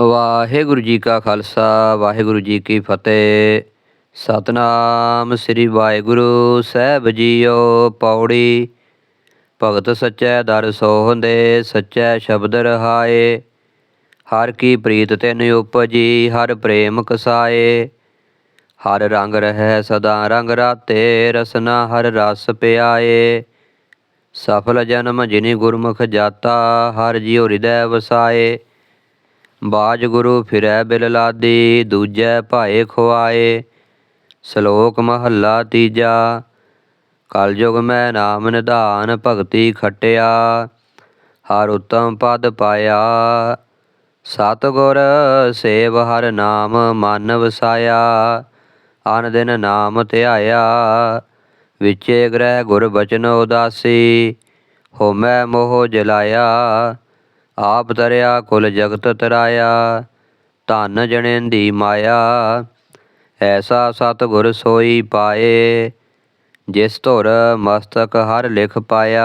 ਵਾਹਿਗੁਰੂ ਜੀ ਕਾ ਖਾਲਸਾ, ਵਾਹਿਗੁਰੂ ਜੀ ਕੀ ਫਤਿਹ। ਸਤਨਾਮ ਸ੍ਰੀ ਵਾਹਿਗੁਰੂ, ਸਾਹਿਬ ਜੀਓ ਪੌੜੀ। ਭਗਤ ਸੱਚੈ ਦਰ ਸੋਹੰਦੇ ਸੱਚੈ ਸ਼ਬਦ ਰਹਾਏ। ਹਰ ਕੀ ਪ੍ਰੀਤ ਤਿਨ ਉਪਜੀ, ਹਰ ਪ੍ਰੇਮ ਕਸਾਏ। ਹਰ ਰੰਗ ਰਹਿ ਸਦਾ ਰੰਗ ਰਾਤੇ, ਰਸਨਾ ਹਰ ਰਸ ਪਿਆਏ। ਸਫਲ ਜਨਮ ਜਿਨੀ ਗੁਰਮੁਖ ਜਾਤਾ, ਹਰ ਜਿਉ ਹਿਰਦੈ ਵਸਾਏ। ਬਾਜ ਗੁਰੂ ਫਿਰੈ ਬਿਲ ਲਾਦੀ, ਦੂਜੈ ਭਾਏ ਖੁਆਏ। ਸ਼ਲੋਕ ਮਹੱਲਾ ਤੀਜਾ, ਕਲਯੁਗ ਮੈਂ ਨਾਮ ਨਿਧਾਨ ਭਗਤੀ ਖਟਿਆ, ਹਰ ਉਤਮ ਪਦ ਪਾਇਆ। ਸਤਿਗੁਰ ਸੇਵ ਹਰ ਨਾਮ ਮਨ ਵਸਾਇਆ, ਅਨ ਦਿਨ ਨਾਮ ਧਿਆਇਆ। ਵਿਚੇ ਗ੍ਰਹਿ ਗੁਰ ਬਚਨ ਉਦਾਸੀ, ਹੋਮੈ ਮੋਹ ਜਲਾਇਆ। ਆਪ ਤਰਿਆ ਕੁਲ ਜਗਤ ਤਰਾਇਆ, ਧਨ ਜਣੇਂਦੀ ਮਾਇਆ। ਐਸਾ ਸਤਿਗੁਰ ਸੋਈ ਪਾਏ, ਜਿਸ ਧੁਰ ਮਸਤਕ ਹਰ ਲਿਖ ਪਾਇਆ।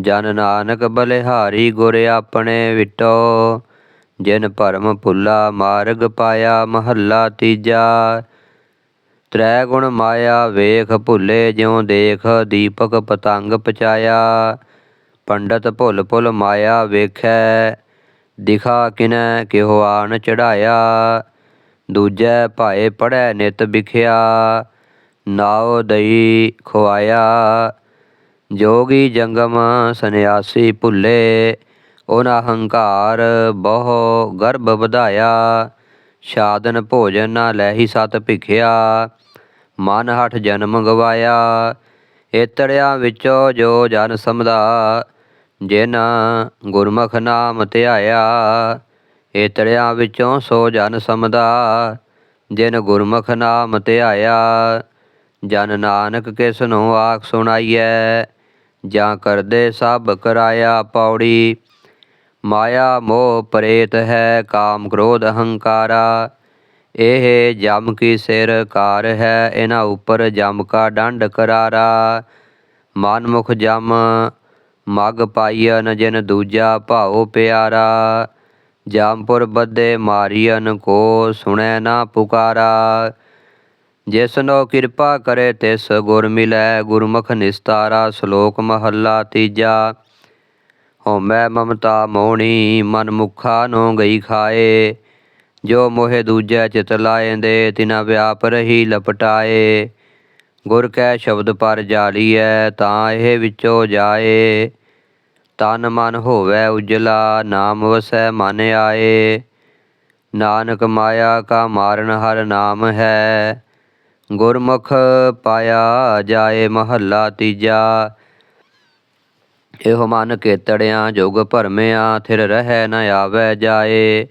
ਜਨ ਨਾਨਕ ਬਲਿਹਾਰੀ ਗੁਰ ਆਪਣੇ ਵਿਟੋ, ਜਿਨ ਭਰਮ ਭੁੱਲਾ ਮਾਰਗ ਪਾਇਆ ਮਹੱਲਾ ਤੀਜਾ। ਤ੍ਰੈ ਗੁਣ ਮਾਇਆ ਵੇਖ ਭੁੱਲੇ ਜਿਉ ਦੇਖ ਦੀਪਕ ਪਤੰਗ ਪਚਾਇਆ। ਪੰਡਤ ਭੁੱਲ ਭੁੱਲ ਮਾਇਆ ਵੇਖੈ, ਦਿਖਾ ਕਿਨੈ ਕਿਹੋ ਆਣ ਚੜਾਇਆ ਦੂਜੈ ਭਾਏ ਪੜੈ ਨਿਤ ਵਿਖਿਆ, ਨਾਉ ਦਈ ਖੁਆਇਆ। ਜੋਗੀ ਜੰਗਮ ਸੰਨਿਆਸੀ ਭੁੱਲੇ ਉਹਨਾਂ ਹੰਕਾਰ ਬਹੁ ਗਰਭ ਵਧਾਇਆ। ਸਾਧਨ ਭੋਜਨ ਨਾ ਲੈਹੀ ਸਤ ਭਿਖਿਆ, ਮਨ ਹਠ ਜਨਮ ਗਵਾਇਆ। ਏਤੜਿਆਂ ਵਿੱਚੋਂ ਜੋ ਜਨ ਸਮਦਾ ਜਿਨ ਗੁਰਮੁਖ ਨਾਮ ਧਿਆਇਆ ਏਤੜਿਆਂ ਵਿੱਚੋਂ ਸੋ ਜਨ ਸਮਦਾ। ਜਿਨ ਗੁਰਮੁਖ ਨਾਮ ਧਿਆਇਆ ਜਨ ਨਾਨਕ ਕਿਸ ਨੂੰ ਆਖ ਸੁਣਾਈਐ? ਜਾਂ ਕਰਦੇ ਸਭ ਕਰਾਇਆ ਪੌੜੀ? ਮਾਇਆ ਮੋਹ ਪ੍ਰੇਤ ਹੈ, ਕਾਮ ਕ੍ਰੋਧ ਅਹੰਕਾਰਾ ਇਹ ਜਮ ਕੀ ਸਿਰ ਕਾਰ ਹੈ, ਇਹਨਾਂ ਉੱਪਰ ਜਮ ਕਾ ਡੰਡ ਕਰਾਰਾ। ਮਨ ਮੁਖ ਜਮ ਮਗ ਪਾਈਨ ਜਿਨ ਦੂਜਾ ਭਾਉ ਪਿਆਰਾ, ਜਾਮਪੁਰ ਬੱਦੇ ਮਾਰੀਨ ਕੋ ਸੁਣੈ ਨਾ ਪੁਕਾਰਾ। ਜਿਸਨੋ ਕਿਰਪਾ ਕਰੇ ਤਿਸ ਗੁਰ ਮਿਲੈ, ਗੁਰਮੁਖ ਨਿਸਤਾਰਾ ਸ਼ਲੋਕ ਮਹੱਲਾ ਤੀਜਾ। ਹਉਮੈ ਮਮਤਾ ਮੋਣੀ, ਮਨ ਮੁਖਾ ਨੋ ਗਈ ਖਾਏ। ਜੋ ਮੋਹਿ ਦੂਜੈ ਚਿਤ ਲਾਇਂਦੇ, ਤਿਨਾ ਵਿਆਪ ਰਹੀ ਲਪਟਾਏ। ਗੁਰ ਕੈ ਸ਼ਬਦ ਪਰ ਜਾਲੀਐ, ਤਾਂ ਇਹ ਵਿੱਚੋ ਜਾਏ। ਤਨ ਮਨ ਹੋਵੈ ਉਜਲਾ, ਨਾਮ ਵਸੈ ਮਨ ਆਏ। ਨਾਨਕ ਮਾਇਆ ਕਾ ਮਾਰਨ ਹਰ ਨਾਮ ਹੈ। ਗੁਰਮੁਖ ਪਾਇਆ ਜਾਏ ਮਹੱਲਾ ਤੀਜਾ। ਇਹੋ ਮਨ ਕੇਤੜਿਆਂ ਜੋਗ ਭਰਮਿਆਂ, ਥਿਰ ਰਹਿ ਨ ਆਵੈ ਜਾਏ।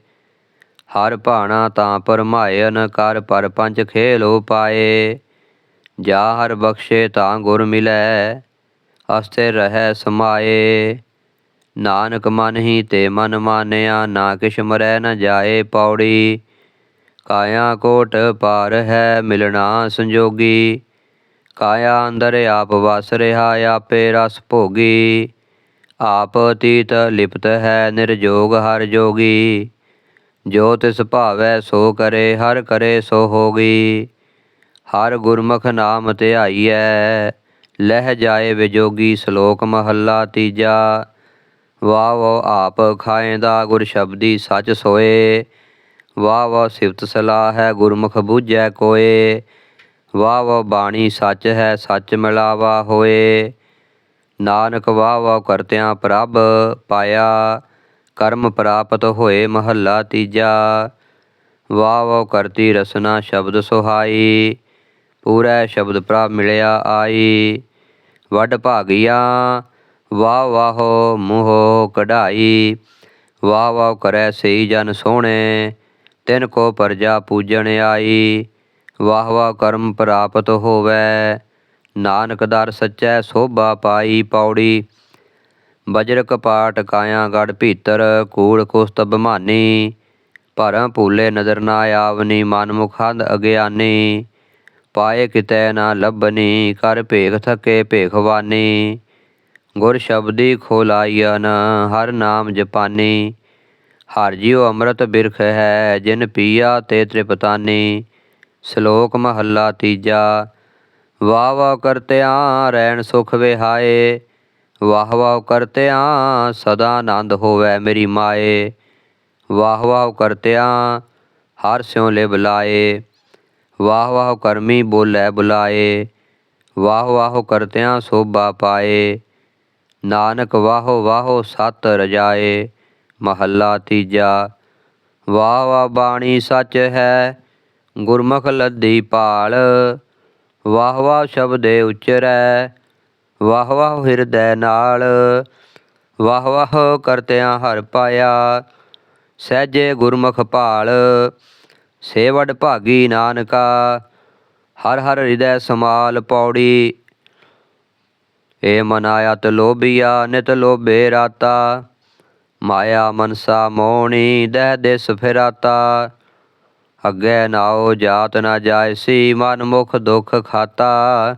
ਹਰ ਭਾਣਾ ਤਾਂ ਪਰਮਾਇਨ ਕਰ ਪਰ ਪੰਜ ਖੇਲੋ ਪਾਏ ਜਾ ਹਰ ਬਖਸ਼ੇ ਤਾਂ ਗੁਰ ਮਿਲੈ, ਅਸਥਿਰ ਰਹਿ ਸਮਾਏ। ਨਾਨਕ ਮਨ ਹੀ ਤੇ ਮਨ ਮਾਨਿਆ, ਨਾ ਕਿਛ ਮਰੈ ਨ ਜਾਏ ਪੌੜੀ। ਕਾਇਆ ਕੋਟ ਪਾਰ ਹੈ ਮਿਲਣਾ ਸੰਜੋਗੀ। ਕਾਇਆ ਅੰਦਰ ਆਪ ਵਸ ਰਿਹਾ, ਆਪੇ ਰਸ ਭੋਗੀ। ਆਪ ਅਤੀਤ ਲਿਪਤ ਹੈ, ਨਿਰਜੋਗ ਹਰ ਜੋਗੀ। ਜੋ ਤਿਸ ਭਾਵੈ ਸੋ ਕਰੇ, ਹਰ ਕਰੇ ਸੋ ਹੋਗੀ। ਹਰ ਗੁਰਮੁਖ ਨਾਮ ਧਿਆਈਐ, ਲਹਿ ਜਾਏ ਵਿਜੋਗੀ ਸ਼ਲੋਕ ਮਹੱਲਾ ਤੀਜਾ। ਵਾਹ ਵਾਹ ਆਪ ਖਾਏਂਦਾ ਗੁਰ ਸ਼ਬਦੀ ਸੱਚ ਸੋਏ। ਵਾਹ ਵਾਹ ਸਿਫਤ ਸਲਾਹ ਹੈ ਗੁਰਮੁਖ ਬੂਝੈ ਕੋਏ। ਵਾਹ ਵਾਹ ਬਾਣੀ ਸੱਚ ਹੈ ਸੱਚ ਮਿਲਾਵਾ ਹੋਏ। ਨਾਨਕ ਵਾਹ ਵਾਹ ਕਰਤਿਆਂ ਪ੍ਰਭ ਪਾਇਆ। ਕਰਮ ਪ੍ਰਾਪਤ ਹੋਏ ਮਹੱਲਾ ਤੀਜਾ। ਵਾਹ ਵਾਹ ਕਰਤੀ ਰਸਨਾ ਸ਼ਬਦ ਸੁਹਾਈ। ਪੂਰਾ ਸ਼ਬਦ ਪ੍ਰਭ ਮਿਲਿਆ ਆਈ। ਵੱਡ ਭਾਗੀਆ ਵਾਹ ਵਾਹੋ ਮੋਹ ਕਢਾਈ, ਵਾਹ ਵਾਹ ਕਰੈ ਸਈ ਜਨ ਸੋਹਣੇ, ਤਿਨ ਕੋ ਪਰਜਾ ਪੂਜਣ ਆਈ, ਵਾਹ ਵਾਹ ਕਰਮ ਪ੍ਰਾਪਤ ਹੋਵੈ, ਨਾਨਕ ਦਰ ਸੱਚੈ ਸੋਭਾ ਪਾਈ ਪੌੜੀ। ਬਜਰ ਕਪਾਟ ਕਾਇਆ ਗੜ ਭੀਤਰ ਕੂੜ ਕੁਸਤ ਬਮਾਨੀ, ਭਰਮ ਭੂਲੇ ਨਦਰ ਨਾ ਆਵਨੀ, ਮਨ ਮੁਖੰਦ ਅਗਿਆਨੀ, ਪਾਏ ਕਿਤੈ ਨਾ ਲੱਭਨੀ, ਕਰ ਭੇਖ ਥਕੇ ਭੇਖਵਾਨੀ ਗੁਰ ਸ਼ਬਦੀ ਖੋਲਾਈਨ ਹਰ ਨਾਮ ਜਪਾਨੀ। ਹਰ ਜੀਉ ਅੰਮ੍ਰਿਤ ਬਿਰਖ ਹੈ, ਜਿਨ ਪੀਆ ਤੇ ਤ੍ਰਿਪਤਾਨੀ। ਸ਼ਲੋਕ ਮਹੱਲਾ ਤੀਜਾ, ਵਾਹ ਵਾਹ ਕਰਤਿਆਂ ਰਹਿਣ ਸੁਖ ਵਿਹਾਏ। ਵਾਹ ਵਾਹ ਕਰਤਿਆਂ ਸਦਾ ਆਨੰਦ ਹੋਵੇ ਮੇਰੀ ਮਾਏ। ਵਾਹ ਵਾਹ ਕਰਤਿਆਂ ਹਰ ਸਿਉ ਲਿਵ ਲਾਏ। ਵਾਹ ਵਾਹ ਕਰਮੀ ਬੋਲੇ ਬੁਲਾਏ। ਵਾਹ ਵਾਹ ਕਰਤਿਆਂ ਸੋਭਾ ਪਾਏ। ਨਾਨਕ ਵਾਹੋ ਵਾਹੋ ਸਤ ਰਜਾਏ, ਮਹੱਲਾ ਤੀਜਾ। ਵਾਹ ਵਾਹ ਬਾਣੀ ਸੱਚ ਹੈ, ਗੁਰਮੁਖ ਲੱਦੀ ਪਾਲ ਵਾਹ ਵਾਹ ਸ਼ਬਦੇ ਉਚਰੈ, ਵਾਹ ਵਾਹ ਹਿਰਦੈ ਨਾਲ। ਵਾਹ ਵਾਹ ਕਰਤਿਆਂ ਹਰ ਪਾਇਆ, ਸਹਿਜੇ ਗੁਰਮੁਖ ਭਾਲ। ਸੇਵੜ ਭਾਗੀ ਨਾਨਕਾ, ਹਰ ਹਰ ਹਿਰਦੈ ਸਮਾਲ ਪੌੜੀ। ਏ ਮਨਾਇਤ ਲੋਭੀਆ, ਨਿਤ ਲੋਭੇ ਰਾਤਾ। ਮਾਇਆ ਮਨਸਾ ਮੋਣੀ, ਦਹਿ ਦਿਸ ਫਿਰਾਤਾ। ਅੱਗੇ ਨਾਉ ਜਾਤ ਨਾ ਜਾਇਸੀ ਮਨ ਮੁਖ ਦੁਖ ਖਾਤਾ।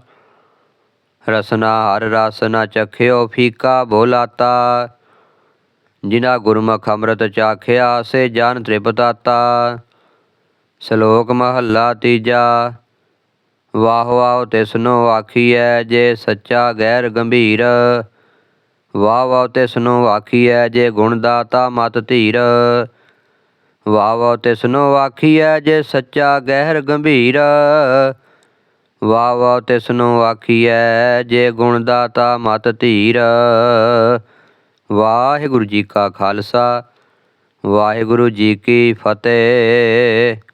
ਰਸਨਾ ਹਰ ਰਸ ਨਾ ਚਖਿਓ, ਫੀਕਾ ਬੋਲਾਤਾ। ਜਿਨਾ ਗੁਰਮੁਖ ਅੰਮ੍ਰਿਤ ਚਾਖਿਆ, ਸੇ ਜਾਨ ਤ੍ਰਿਪਤਾਤਾ। ਸ਼ਲੋਕ ਮਹੱਲਾ ਤੀਜਾ ਵਾਹ ਵਾਹ ਤਿਸਨੋ ਆਖੀਐ ਜੇ ਸੱਚਾ ਗਹਿਰ ਗੰਭੀਰ। ਵਾਹ ਵਾਹ ਤਿਸਨੋ ਆਖੀਐ ਜੇ ਗੁਣ ਦਾਤਾ ਮਤ ਧੀਰ। ਵਾਹ ਵਾਹ ਤਿਸਨੋ ਆਖੀਐ ਜੇ ਸੱਚਾ ਗਹਿਰ ਗੰਭੀਰ। ਵਾਹ ਵਾਹ ਤਿਸਨੋ ਆਖੀਐ ਜੇ ਗੁਣ ਦਾਤਾ ਮਤ ਧੀਰ। ਵਾਹਿਗੁਰੂ ਜੀ ਕਾ ਖਾਲਸਾ, ਵਾਹਿਗੁਰੂ ਜੀ ਕੀ ਫਤਿਹ।